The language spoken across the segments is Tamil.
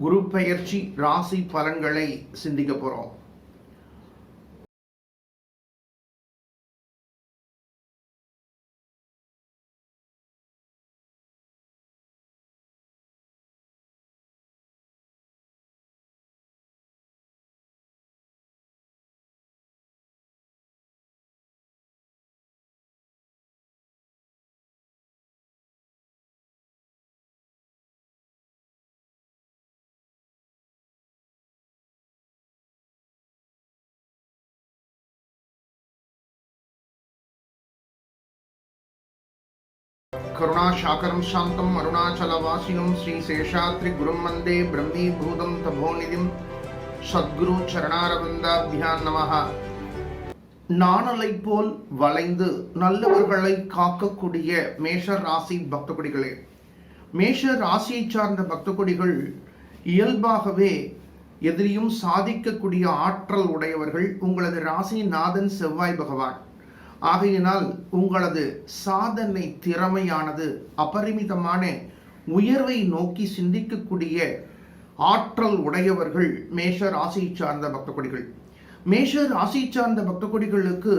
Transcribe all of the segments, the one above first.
குரு பெயர்ச்சி ராசி பலன்களை சிந்திக்க போகிறோம் கருணாசாகரம் சாந்தம் அருணாச்சலவாசினும் ஸ்ரீ சேஷாத்ரி குரும் வந்தே பிரம்மீபூதம் தபோநிதிம் சத்குரு சரணாரவிந்தாபியான் நமகா நாணலை போல் வளைந்து நல்லவர்களை காக்கக்கூடிய மேஷ ராசி பக்தகுடிகளே மேஷ ராசியை சார்ந்த பக்தகுடிகள் இயல்பாகவே எதிரியும் சாதிக்கக்கூடிய ஆற்றல் உடையவர்கள் உங்களது ராசி நாதன் செவ்வாய் பகவான். ஆகையினால் உங்களது சாதனை திறமையானது அபரிமிதமான உயர்வை நோக்கி சிந்திக்கக்கூடிய ஆற்றல் உடையவர்கள் மேஷ ராசியை சார்ந்த பக்த கொடிகள் மேஷ ராசியை சார்ந்த பக்த கொடிகளுக்கு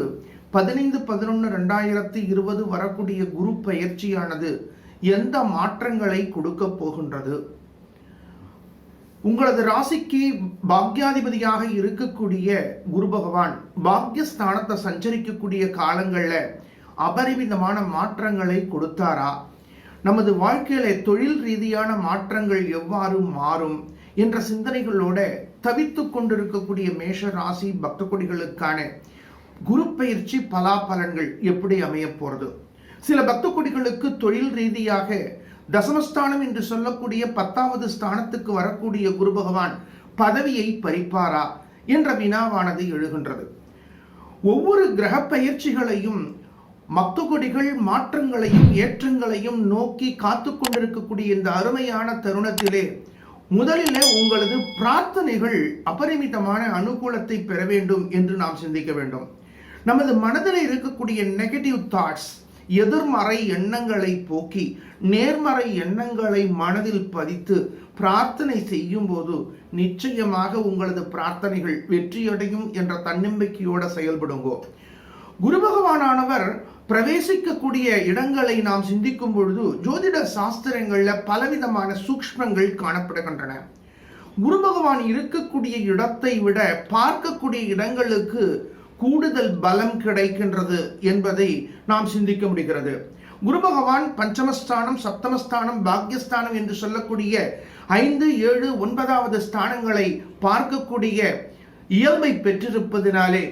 பதினைந்து பதினொன்று ரெண்டாயிரத்தி இருபது வரக்கூடிய குரு பயிற்சியானது எந்த மாற்றங்களை கொடுக்க போகின்றது? உங்களது ராசிக்கு பாக்யாதிபதியாக இருக்கக்கூடிய குரு பகவான் பாக்யஸ்தானத்தை சஞ்சரிக்கக்கூடிய காலங்களில் அபரிமிதமான மாற்றங்களை கொடுத்தாரா? நமது வாழ்க்கையில தொழில் ரீதியான மாற்றங்கள் எவ்வாறு மாறும் என்ற சிந்தனைகளோட தவித்து கொண்டிருக்கக்கூடிய மேஷ ராசி பக்த கொடிகளுக்கான குரு பயிற்சி பலாபலன்கள் எப்படி அமைய போறது? சில பக்த கொடிகளுக்கு தொழில் ரீதியாக தசமஸ்தானம் என்று சொல்லக்கூடிய பத்தாவது ஸ்தானத்துக்கு வரக்கூடிய குரு பகவான் பதவியை பறிப்பாரா என்ற வினாவானது எழுகின்றது. ஒவ்வொரு கிரக பயிற்சிகளையும் மத்துகொடிகள் மாற்றங்களையும் ஏற்றங்களையும் நோக்கி காத்து கொண்டிருக்கக்கூடிய இந்த அருமையான தருணத்திலே முதலிலே உங்களது பிரார்த்தனைகள் அபரிமிதமான அனுகூலத்தை பெற வேண்டும் என்று நாம் சிந்திக்க வேண்டும். நமது மனதில் இருக்கக்கூடிய நெகட்டிவ் தாட்ஸ் எதிர்மறை எண்ணங்களை போக்கி நேர்மறை எண்ணங்களை மனதில் பதித்து பிரார்த்தனை செய்யும் போது நிச்சயமாக உங்களது பிரார்த்தனைகள் வெற்றியடையும் என்ற தன்னம்பிக்கையோடு செயல்படுங்கோ. குரு பகவானானவர் பிரவேசிக்கக்கூடிய இடங்களை நாம் சிந்திக்கும் பொழுது ஜோதிட சாஸ்திரங்களில் பலவிதமான சூக்ஷ்மங்கள் காணப்படுகின்றன. குரு பகவான் இருக்கக்கூடிய இடத்தை விட பார்க்கக்கூடிய இடங்களுக்கு கூடுதல் பலம் கிடைக்கின்றது என்பதை நாம் சிந்திக்க முடிகிறது. குரு பகவான் பஞ்சமஸ்தானம் சப்தமஸ்தானம் பாக்யஸ்தானம் என்று சொல்லக்கூடிய ஐந்து ஏழு ஒன்பதாவது ஸ்தானங்களை பார்க்கக்கூடிய இயல்பை பெற்றிருப்பதினாலே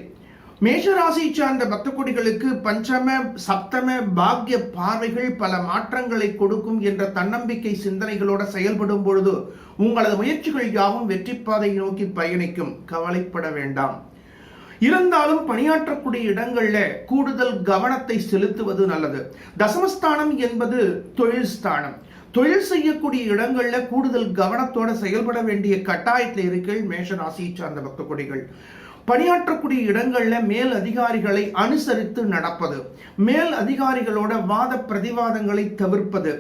மேஷராசி சார்ந்த பக்த கொடிகளுக்கு பஞ்சம சப்தம பாக்ய பார்வைகள் பல மாற்றங்களை கொடுக்கும் என்ற தன்னம்பிக்கை சிந்தனைகளோடு செயல்படும் பொழுது உங்களது முயற்சிகள் யாவும் வெற்றி பாதையை நோக்கி பயணிக்கும். கவலைப்பட வேண்டாம். இருந்தாலும் பணியாற்றக்கூடிய இடங்கள்ல கூடுதல் கவனத்தை செலுத்துவது நல்லது. தசமஸ்தானம் என்பது தொழில் ஸ்தானம். தொழில் செய்யக்கூடிய இடங்கள்ல கூடுதல் கவனத்தோட செயல்பட வேண்டிய கட்டாயத்தில் இருக்கீள் மேஷ ராசியை சார்ந்த பக்த கொடிகள். பணியாற்றக்கூடிய இடங்களில் மேல் அதிகாரிகளை அனுசரித்து நடப்பது மேல் அதிகாரிகளோட வாத பிரதிவாதங்களை தவிர்ப்பது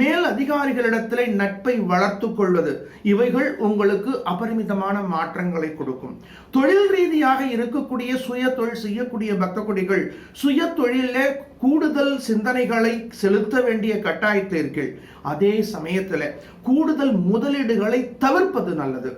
மேல் அதிகாரிகளிடத்திலே நட்பை வளர்த்து கொள்வது இவைகள் உங்களுக்கு அபரிமிதமான மாற்றங்களை கொடுக்கும். தொழில் ரீதியாக இருக்கக்கூடிய சுய தொழில் செய்யக்கூடிய பக்த கொடிகள் சுய தொழிலில் கூடுதல் சிந்தனைகளை செலுத்த வேண்டிய கட்டாயத்தில் இருக்கீள் அதே சமயத்தில் கூடுதல் முதலீடுகளை தவிர்ப்பது நல்லது.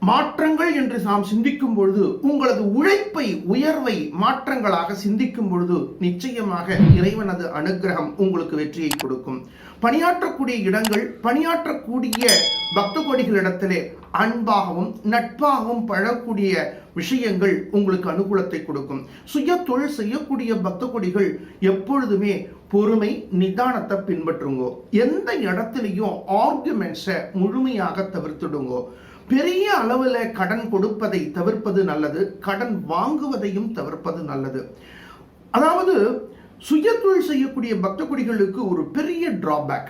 மாற்றங்கள் என்று நாம் சிந்திக்கும் பொழுது உங்களது உழைப்பை உயர்வை மாற்றங்களாக சிந்திக்கும் பொழுது நிச்சயமாக இறைவனது அனுகிரகம் உங்களுக்கு வெற்றியை கொடுக்கும். பணியாற்றக்கூடிய இடங்கள் பணியாற்றக்கூடிய பக்த கோடிகளிடத்திலே அன்பாகவும் நட்பாகவும் பழக்கூடிய விஷயங்கள் உங்களுக்கு அனுகூலத்தை கொடுக்கும். சுய தொழில் செய்யக்கூடிய பக்த கொடிகள் எப்பொழுதுமே பொறுமை நிதானத்தை பின்பற்றுங்கோ. எந்த இடத்துலையும் ஆர்குமெண்ட்ஸை முழுமையாக தவிர்த்துடுங்கோ. பெரிய அளவில் கடன் கொடுப்பதை தவிர்ப்பது நல்லது கடன் வாங்குவதையும் தவிர்ப்பது நல்லது. அதாவது சுயத்தொழில் செய்யக்கூடிய பக்த கொடிகளுக்கு ஒரு பெரிய டிராபேக்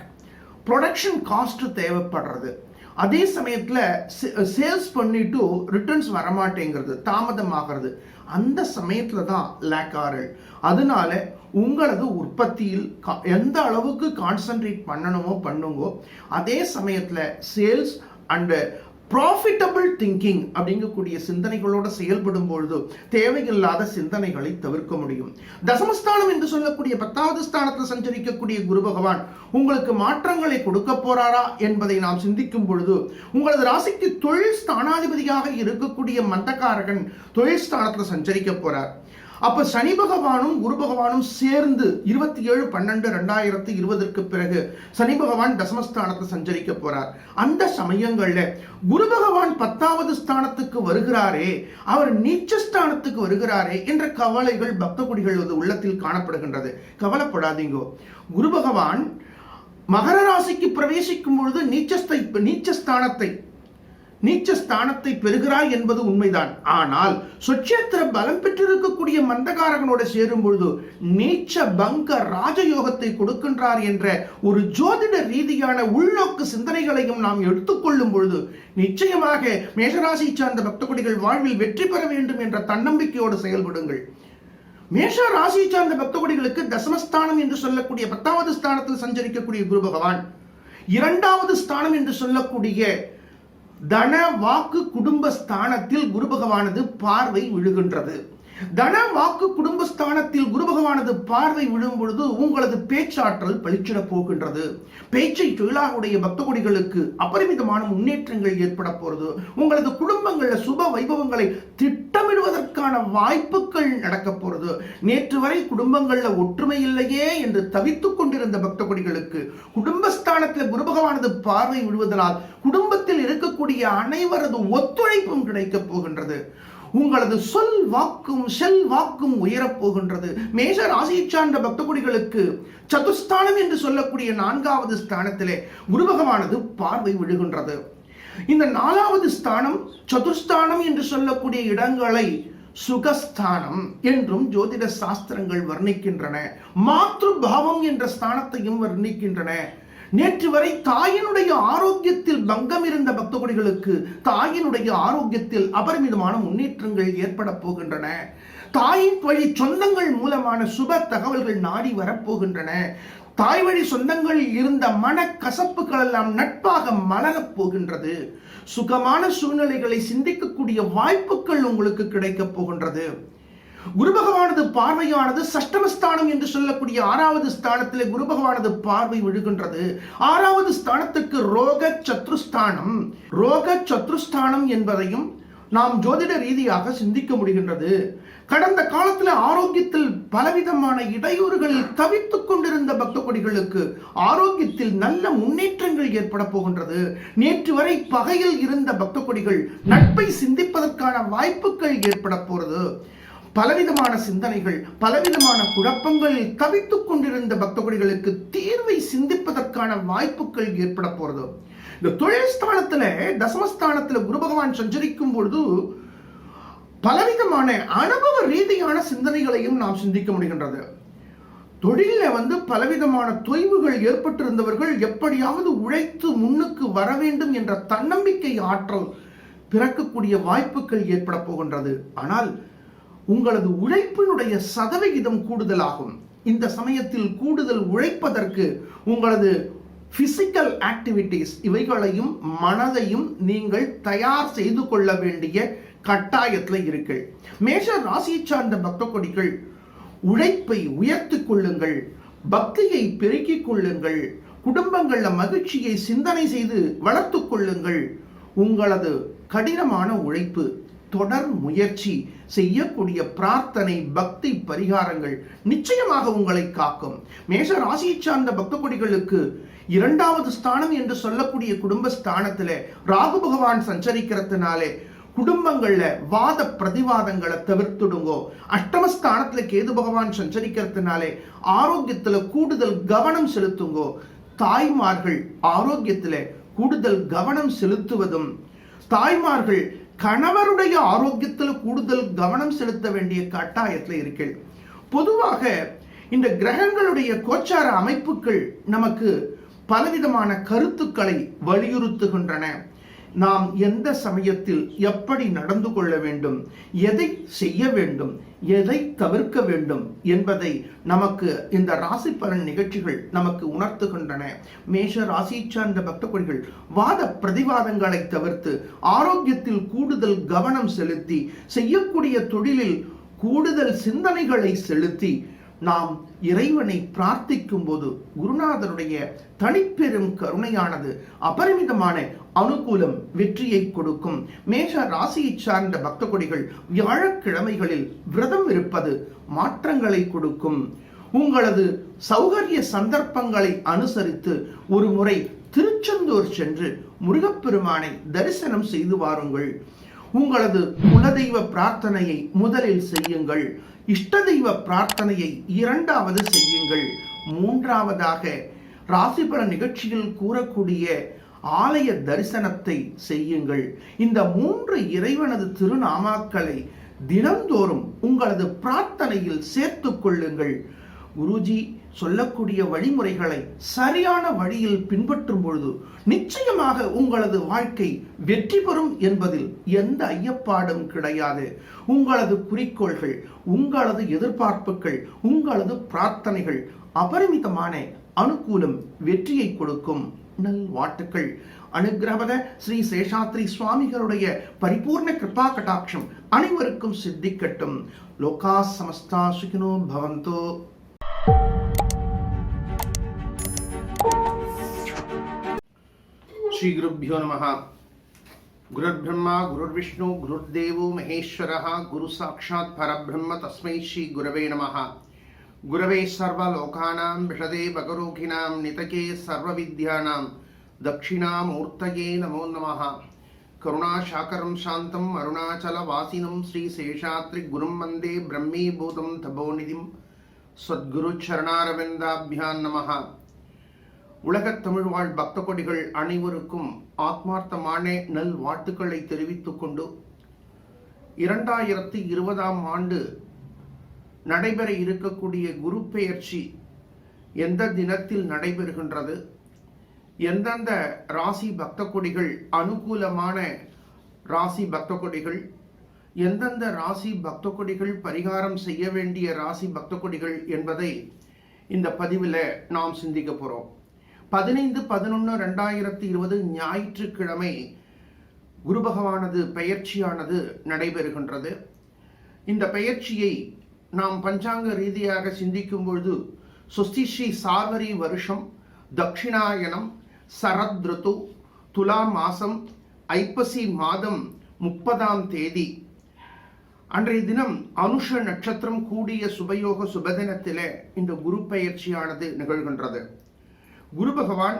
ப்ரொடக்ஷன் காஸ்ட் தேவைப்படுறது. அதே சமயத்தில் சேல்ஸ் பண்ணிட்டு ரிட்டர்ன்ஸ் வரமாட்டேங்கிறது தாமதமாகிறது. அந்த சமயத்தில் தான் லேக் ஆறல். அதனால உங்களது உற்பத்தியில் கா- எந்த அளவுக்கு கான்சென்ட்ரேட் பண்ணணுமோ பண்ணுங்கோ அதே சமயத்தில் சேல்ஸ் அண்டு ப்ராஃபிட்டபிள் திங்கிங் அப்படிங்கக்கூடிய சிந்தனைகளோடு செயல்படும் பொழுது தேவையில்லாத சிந்தனைகளை தவிர்க்க முடியும். தசமஸ்தானம் என்று சொல்லக்கூடிய பத்தாவது ஸ்தானத்தில் சஞ்சரிக்கக்கூடிய குரு பகவான் உங்களுக்கு மாற்றங்களை கொடுக்க போறாரா என்பதை நாம் சிந்திக்கும் பொழுது உங்களது ராசிக்கு தொழில் ஸ்தானாதிபதியாக இருக்கக்கூடிய மந்தக்காரகன் தொழில் ஸ்தானத்தில் சஞ்சரிக்க போறார். அப்போ சனி பகவானும் குரு பகவானும் சேர்ந்து இருபத்தி ஏழு பன்னெண்டு ரெண்டாயிரத்தி இருபதற்கு பிறகு சனி பகவான் தசமஸ்தானத்தை சஞ்சரிக்க போறார். அந்த சமயங்கள்ல குரு பகவான் பத்தாவது ஸ்தானத்துக்கு வருகிறாரே அவர் நீச்சஸ்தானத்துக்கு வருகிறாரே என்ற கவலைகள் பக்த குடிகள் உள்ளத்தில் காணப்படுகின்றது. கவலைப்படாதீங்கோ. குரு பகவான் மகர ராசிக்கு பிரவேசிக்கும் பொழுது நீச்சஸ்தை நீச்சஸ்தானத்தை நீச்ச ஸ்தானத்தை பெறுகிறாய் என்பது உண்மைதான். ஆனால் சுட்சேத்திர பலம் பெற்றிருக்கக்கூடிய மந்தகாரகனோட சேரும் பொழுது நீச்ச பங்க ராஜயோகத்தை கொடுக்கின்றார் என்ற ஒரு ஜோதிட ரீதியான உள்நோக்கு சிந்தனைகளையும் நாம் எடுத்துக்கொள்ளும் பொழுது நிச்சயமாக மேஷராசியை சார்ந்த பக்தகுடிகள் வாழ்வில் வெற்றி பெற வேண்டும் என்ற தன்னம்பிக்கையோடு செயல்படுங்கள். மேஷ ராசி சார்ந்த பக்தகுடிகளுக்கு தசமஸ்தானம் என்று சொல்லக்கூடிய பத்தாவது ஸ்தானத்தில் சஞ்சரிக்கக்கூடிய குரு பகவான் இரண்டாவது ஸ்தானம் என்று சொல்லக்கூடிய தன வாக்கு குடும்ப ஸ்தானத்தில் குரு பகவானது பார்வை விழுகின்றது. தன வாக்கு குடும்பஸ்தானத்தில் குரு பகவானது பார்வை விழும் பொழுது உங்களது பேச்சாற்றல் பளிச்சிட போகின்றது. பேச்சை தொழிலாளருடைய பக்த கொடிகளுக்கு அபரிமிதமான முன்னேற்றங்கள் ஏற்பட போறது உங்களது குடும்பங்களில் சுப வைபவங்களை திட்டமிடுவதற்கான வாய்ப்புகள் நடக்க போறது நேற்று வரை குடும்பங்களில் ஒற்றுமை இல்லையே என்று தவித்துக் கொண்டிருந்த பக்த கொடிகளுக்கு குடும்பஸ்தானத்தில் குரு பகவானது பார்வை விழுவதனால் குடும்பத்தில் இருக்கக்கூடிய அனைவரது ஒத்துழைப்பும் கிடைக்கப் போகின்றது. உங்களது சொல் வாக்கும் செல் வாக்கும் உயரப் போகின்றது மேஷ ராசியை சார்ந்த பக்தகுடிகளுக்கு சதுஸ்தானம் என்று சொல்லக்கூடிய நான்காவது ஸ்தானத்திலே குரு பகவானது பார்வை விழுகின்றது. இந்த நாலாவது ஸ்தானம் சதுர்ஸ்தானம் என்று சொல்லக்கூடிய இடங்களை சுகஸ்தானம் என்றும் ஜோதிட சாஸ்திரங்கள் வர்ணிக்கின்றன. மாத்ரு பாவம் என்ற ஸ்தானத்தையும் வர்ணிக்கின்றன. நேற்று வரை தாயினுடைய ஆரோக்கியத்தில் பங்கம் இருந்த பக்தகுடிகளுக்கு தாயினுடைய ஆரோக்கியத்தில் அபரிமிதமான முன்னேற்றங்கள் ஏற்பட போகின்றன. தாயின் வழி சொந்தங்கள் மூலமான சுப தகவல்கள் நாடி வரப்போகின்றன. தாய் வழி சொந்தங்களில் இருந்த மன கசப்புகள் எல்லாம் நட்பாக மலரப் போகின்றது. சுகமான சூழ்நிலைகளை சிந்திக்கக்கூடிய வாய்ப்புகள் உங்களுக்கு கிடைக்கப் போகின்றது. குரு பகவானது பார்வையானது சஷ்டமஸ்தானம் என்று சொல்லக்கூடிய ஆறாவது ஸ்தானத்திலே குரு பகவானது பார்வை விழுகின்றது. ஆறாவது ஸ்தானத்துக்கு ரோக சத்ருஸ்தானம். ரோக சத்ருஸ்தானம் என்பதையும் நாம் ஜோதிட ரீதியாக சிந்திக்க முடிகின்றது. கடந்த காலத்தில் ஆரோக்கியத்தில் பலவிதமான இடையூறுகளில் தவித்துக் கொண்டிருந்த பக்த கொடிகளுக்கு ஆரோக்கியத்தில் நல்ல முன்னேற்றங்கள் ஏற்பட போகின்றது. நேற்று வரை பகையில் இருந்த பக்த கொடிகள் நட்பை சிந்திப்பதற்கான வாய்ப்புகள் ஏற்பட போகிறது பலவிதமான சிந்தனைகள் பலவிதமான குழப்பங்கள் தவித்துக் கொண்டிருந்த பக்தகுடிகளுக்கு தீர்வை சிந்திப்பதற்கான வாய்ப்புகள் ஏற்பட போறது. இந்த தொழில் ஸ்தானத்துல தசமஸ்தானத்துல குரு பகவான் சஞ்சரிக்கும் பொழுது பலவிதமான அனுபவ ரீதியான சிந்தனைகளையும் நாம் சிந்திக்க முடிகின்றது. தொழில வந்து பலவிதமான தொய்வுகள் ஏற்பட்டிருந்தவர்கள் எப்படியாவது உழைத்து முன்னுக்கு வர வேண்டும் என்ற தன்னம்பிக்கை ஆற்றல் பிறக்கக்கூடிய வாய்ப்புகள் ஏற்பட போகின்றது. ஆனால் உங்களது உழைப்பினுடைய சதவிகிதம் கூடுதலாகும். இந்த சமயத்தில் கூடுதல் உழைப்பதற்கு உங்களது பிசிக்கல் ஆக்டிவிட்டிஸ் இவைகளையும் மனதையும் நீங்கள் தயார் செய்து கொள்ள வேண்டிய கட்டாயத்தில் இருக்கு மேஷ ராசியை சார்ந்த பக்த கொடிகள் உழைப்பை உயர்த்தி கொள்ளுங்கள் பக்தியை பெருக்கிக் கொள்ளுங்கள் குடும்பங்களில் மகிழ்ச்சியை சிந்தனை செய்து வளர்த்து கொள்ளுங்கள். உங்களது கடினமான உழைப்பு தொடர் முயற்சி செய்யக்கூடிய பிரார்த்தனை பக்தி பரிகாரங்கள் நிச்சயமாக உங்களை காக்கும். மேஷ ராசியை சார்ந்த பக்த கொடிகளுக்கு இரண்டாவது ஸ்தானம் என்று சொல்லக்கூடிய குடும்ப ஸ்தானத்துல ராகு பகவான் சஞ்சரிக்கிறதுனாலே குடும்பங்கள்ல வாத பிரதிவாதங்களை தவிர்த்துடுங்கோ. அஷ்டமஸ்தானத்துல கேது பகவான் சஞ்சரிக்கிறதுனாலே ஆரோக்கியத்துல கூடுதல் கவனம் செலுத்துங்கோ. தாய்மார்கள் ஆரோக்கியத்துல கூடுதல் கவனம் செலுத்துவதும் தாய்மார்கள் கணவருடைய ஆரோக்கியத்தில் கூடுதல் கவனம் செலுத்த வேண்டிய கட்டாயத்தில் இருக்கீள். பொதுவாக இந்த கிரகங்களுடைய கோச்சார அமைப்புகள் நமக்கு பலவிதமான கருத்துக்களை வலியுறுத்துகின்றன. நாம் எந்த சமயத்தில் எப்படி நடந்து கொள்ள வேண்டும் எதை செய்ய வேண்டும் எதை தவிர்க்க வேண்டும் என்பதை நமக்கு இந்த ராசி பலன் நிகழ்ச்சிகள் நமக்கு உணர்த்துகின்றன. மேஷ ராசி சார்ந்த பக்தகுடிகள் வாத பிரதிவாதங்களை தவிர்த்து ஆரோக்கியத்தில் கூடுதல் கவனம் செலுத்தி செய்யக்கூடிய தொழிலில் கூடுதல் சிந்தனைகளை செலுத்தி நாம் இறைவனை பிரார்த்திக்கும் போது குருநாதருடைய தனிப்பெரும் கருணையானது அபரிமிதமான அனுகூலம் வெற்றியை கொடுக்கும். மேஷ ராசியை சார்ந்த பக்த கொடிகள் வியாழக்கிழமைகளில் விரதம் இருப்பது மாற்றங்களை கொடுக்கும். உங்களது சௌகரிய சந்தர்ப்பங்களை அனுசரித்து ஒரு முறை திருச்செந்தூர் சென்று முருகப்பெருமானை தரிசனம் செய்து வாருங்கள். உங்களது குலதெய்வ பிரார்த்தனையை முதலில் செய்யுங்கள். இஷ்ட தெய்வ பிரார்த்தனையை இரண்டாவது செய்யுங்கள். மூன்றாவதாக ராசிபல நிகழ்ச்சியில் கூறக்கூடிய ஆலய தரிசனத்தை செய்யுங்கள். இந்த மூன்று இறைவனது திருநாமாக்களை தினந்தோறும் உங்களது பிரார்த்தனையில் சேர்த்து கொள்ளுங்கள். குருஜி சொல்லக்கூடிய வழிமுறைகளை சரியான வழியில் பின்பற்றும் பொழுது நிச்சயமாக உங்களது வாழ்க்கை வெற்றி பெறும் என்பதில் எந்த ஐயப்பாடும் கிடையாது. உங்களது குறிக்கோள்கள் உங்களது எதிர்பார்ப்புகள் உங்களது பிரார்த்தனைகள் அபரிமிதமான அனுகூலம் வெற்றியை கொடுக்கும். நல் வாட்டுக்கள் அனுகிரகத ஸ்ரீ சேஷாத்ரி சுவாமிகளுடைய பரிபூர்ண கிருபா கட்டாட்சம் அனைவருக்கும் சித்திக்கட்டும். லோகா சமஸ்தா சுகினோ பவந்தோ. శ్రీ గురుభ్యో నమ గురుర్బ్రహ్మ గురుర్విష్ణు గురుర్దేవో మహేశ్వర గురు సాక్షాత్ పరబ్రహ్మ తస్మై శ్రీ గురవే నమ గురవే సర్వలోకానాం విషదే భగరోఖినాం నితకే సర్వవిద్యానాం దక్షిణామూర్తయే నమో నమ కరుణాశాకరం శాంతం అరుణాచల వాసినం శ్రీ శేషాత్రి గురుం వందే బ్రహ్మీభూతం తపోనిధిం சத்குரு சரணாரவிந்தாபியான் நமகா உலகத் தமிழ் வாழ் பக்த கொடிகள் அனைவருக்கும் ஆத்மார்த்தமான நல் வாழ்த்துக்களை தெரிவித்துக் கொண்டு இரண்டாயிரத்தி இருபதாம் ஆண்டு நடைபெற இருக்கக்கூடிய குரு பெயர்ச்சி எந்த தினத்தில் நடைபெறுகின்றது? எந்தெந்த ராசி பக்த கொடிகள் அனுகூலமான ராசி பக்த கொடிகள் எந்தெந்த ராசி பக்த கொடிகள் பரிகாரம் செய்ய வேண்டிய ராசி பக்த கொடிகள் என்பதை இந்த பதிவில் நாம் சிந்திக்க போகிறோம் பதினைந்து பதினொன்று ரெண்டாயிரத்தி இருபது ஞாயிற்றுக்கிழமை குரு பகவானது பெயர்ச்சியானது நடைபெறுகின்றது. இந்த பெயர்ச்சியை நாம் பஞ்சாங்க ரீதியாக சிந்திக்கும் பொழுது சுஸ்திஸ்ரீ சாகரி வருஷம் தட்சிணாயனம் சரத் ருத்து துலா மாதம் ஐப்பசி மாதம் முப்பதாம் தேதி அன்றைய தினம் அனுஷ நட்சத்திரம் கூடிய சுபயோக சுபதினத்திலே இந்த குரு பயிற்சியானது நிகழ்கின்றது. குரு பகவான்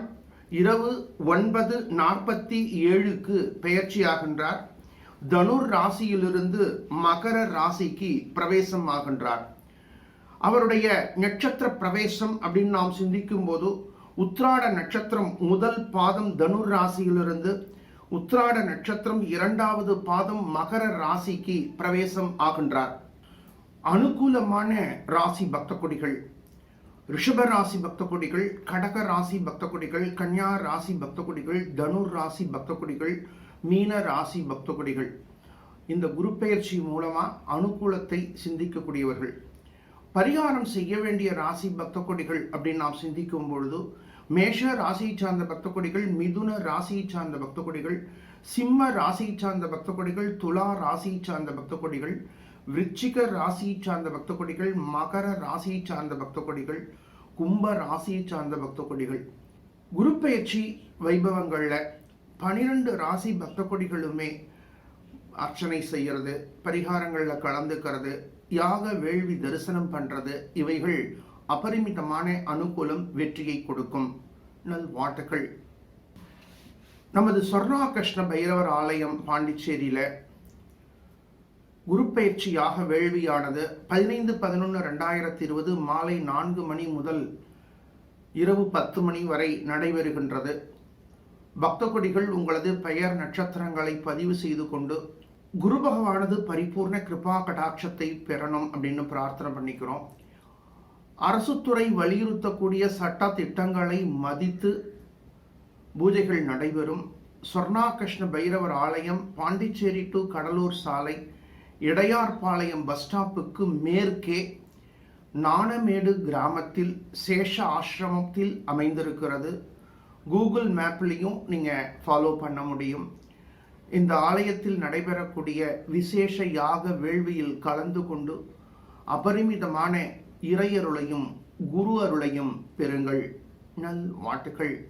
இரவு ஒன்பது நாற்பத்தி ஏழுக்கு பெயர்ச்சியாகின்றார் தனுர் ராசியிலிருந்து மகர ராசிக்கு பிரவேசம் ஆகின்றார். அவருடைய நட்சத்திர பிரவேசம் அப்படின்னு நாம் சிந்திக்கும் போது உத்ராட நட்சத்திரம் முதல் பாதம் தனுர் ராசியிலிருந்து உத்ராட நட்சத்திரம் இரண்டாவது பாதம் மகர ராசிக்கு பிரவேசம் ஆகின்றார். அனுகூலமான ராசி பக்த கொடிகள் ரிஷப ராசி பக்த கொடிகள் கடக ராசி பக்த கொடிகள் கன்யா ராசி பக்த கொடிகள் தனுர் ராசி பக்த கொடிகள் மீன ராசி பக்த கொடிகள் இந்த குரு பெயர்ச்சி மூலமாக அனுகூலத்தை சிந்திக்கக்கூடியவர்கள். பரிகாரம் செய்ய வேண்டிய ராசி பக்த கொடிகள் அப்படின்னு நாம் சிந்திக்கும் பொழுது மேஷ ராசியை சார்ந்த பக்த கொடிகள் மிதுன ராசியை சார்ந்த பக்த கொடிகள் சிம்ம ராசியை சார்ந்த பக்த கொடிகள் துலா ராசியை சார்ந்த பக்த கொடிகள் விருச்சிக ராசியை சார்ந்த பக்த கொடிகள் மகர ராசியை சார்ந்த பக்த கொடிகள் கும்ப ராசியை சார்ந்த பக்த கொடிகள் குரு பயிற்சி வைபவங்களில் பனிரெண்டு ராசி பக்த கொடிகளுமே அர்ச்சனை செய்கிறது பரிகாரங்களில் கலந்துக்கிறது யாக வேள்வி தரிசனம் பண்ணுறது இவைகள் அபரிமிதமான அனுகூலம் வெற்றியை கொடுக்கும். நல் நமது சொர்ணா கிருஷ்ண பைரவர் ஆலயம் பாண்டிச்சேரியில் குரு பயிற்சியாக வேள்வியானது பதினைந்து பதினொன்று ரெண்டாயிரத்தி இருபது மாலை நான்கு மணி முதல் இரவு பத்து மணி வரை நடைபெறுகின்றது. பக்த கொடிகள் உங்களது பெயர் நட்சத்திரங்களை பதிவு செய்து கொண்டு குரு பகவானது பரிபூர்ண கிருபா கடாட்சத்தை பெறணும் அப்படின்னு பிரார்த்தனை பண்ணிக்கிறோம். அரசுத்துறை வலியுறுத்தக்கூடிய சட்ட திட்டங்களை மதித்து பூஜைகள் நடைபெறும். சொர்ணாகிருஷ்ண பைரவர் ஆலயம் பாண்டிச்சேரி டு கடலூர் சாலை இடையார்பாளையம் பஸ் ஸ்டாப்புக்கு மேற்கே நாணமேடு கிராமத்தில் சேஷ ஆசிரமத்தில் அமைந்திருக்கிறது. கூகுள் மேப்லேயும் நீங்கள் ஃபாலோ பண்ண முடியும். இந்த ஆலயத்தில் நடைபெறக்கூடிய விசேஷ யாக வேள்வியில் கலந்து கொண்டு அபரிமிதமான இறையருளையும் குரு அருளையும் பெறுங்கள். நல் வாழ்த்துக்கள்.